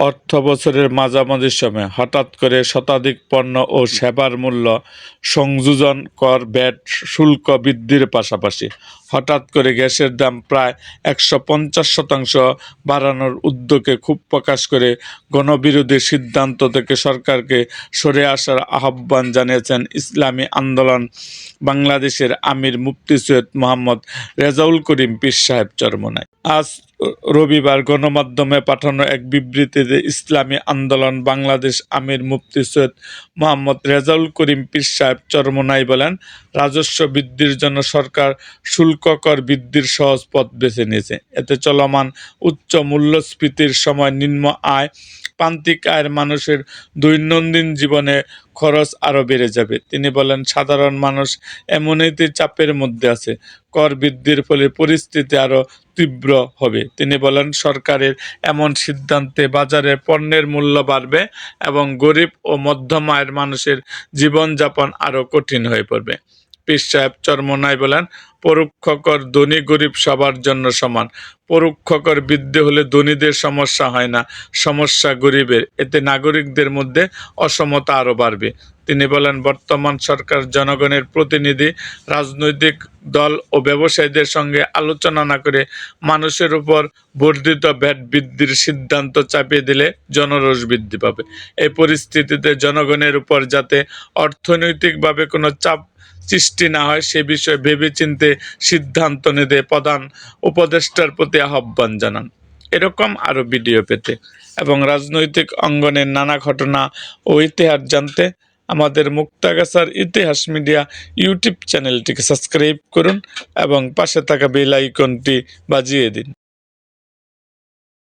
অর্থ বছরের মাঝামাঝি সময়ে হঠাৎ করে শতাধিক পণ্য ও সেবার মূল্য সংযোজন কর ব্যাট শুল্ক বৃদ্ধির পাশাপাশি হঠাৎ করে গ্যাসের দাম প্রায় একশো পঞ্চাশ শতাংশ বাড়ানোর উদ্যোগে ক্ষোভ প্রকাশ করে গণবিরোধী সিদ্ধান্ত থেকে সরকারকে সরে আসার আহ্বান জানিয়েছেন ইসলামী আন্দোলন বাংলাদেশের আমির মুফতি সৈয়দ মোহাম্মদ রেজাউল করিম পীর সাহেব চরমনায়। আজ রবিবার গণমাধ্যমে পাঠানো এক বিবৃতিতে ইসলামী আন্দোলন বাংলাদেশ আমির মুফতি সৈয়দ মোহাম্মদ রেজাউল করিম পীর সাহেব চরমনাই বলেন, রাজস্ব বৃদ্ধির জন্য সরকার শুল্ক কর বৃদ্ধির সহজ পথ বেছে নিয়েছে। এতে চলমান উচ্চ মূল্যস্ফীতির সময় নিম্ন আয় প্রান্তিক আয়ের মানুষের দৈনন্দিন জীবনে খরচ আরও বেড়ে যাবে। তিনি বলেন, সাধারণ মানুষ এমনিতে চাপের মধ্যে আছে, কর বৃদ্ধির ফলে পরিস্থিতি আরও তীব্র হবে। তিনি বলেন, সরকারের এমন সিদ্ধান্তে বাজারে পণ্যের মূল্য বাড়বে এবং গরিব ও মধ্যম আয়ের মানুষের জীবনযাপন আরও কঠিন হয়ে পড়বে। পীর সাহেব চরমনাই বলেন পরোক্ষ কর ধনী গরিব সবার জন্য সমান। পরোক্ষ কর বৃদ্ধি হলে ধনীদের সমস্যা হয় না, সমস্যা গরিবের। এতে নাগরিকদের মধ্যে অসমতা আরও বাড়বে। তিনি বলেন, বর্তমান সরকার জনগণের প্রতিনিধি, রাজনৈতিক দল ও ব্যবসায়ীদের সঙ্গে আলোচনা না করে মানুষের উপর বর্ধিত ভ্যাট বৃদ্ধির সিদ্ধান্ত চাপিয়ে দিলে জনরোষ বৃদ্ধি পাবে। এই পরিস্থিতিতে জনগণের উপর যাতে অর্থনৈতিকভাবে কোনো চাপ সৃষ্টি না হয় সে বিষয়ে ভেবেচিন্তে সিদ্ধান্ত নিতে প্রধান উপদেষ্টার প্রতি আহ্বান জানান। এরকম আরও ভিডিও পেতে এবং রাজনৈতিক অঙ্গনের নানা ঘটনা ও ইতিহাস জানতে আমাদের মুক্তাগাছার ইতিহাস মিডিয়া ইউটিউব চ্যানেলটিকে সাবস্ক্রাইব করুন এবং পাশে থাকা বেল আইকনটি বাজিয়ে দিন।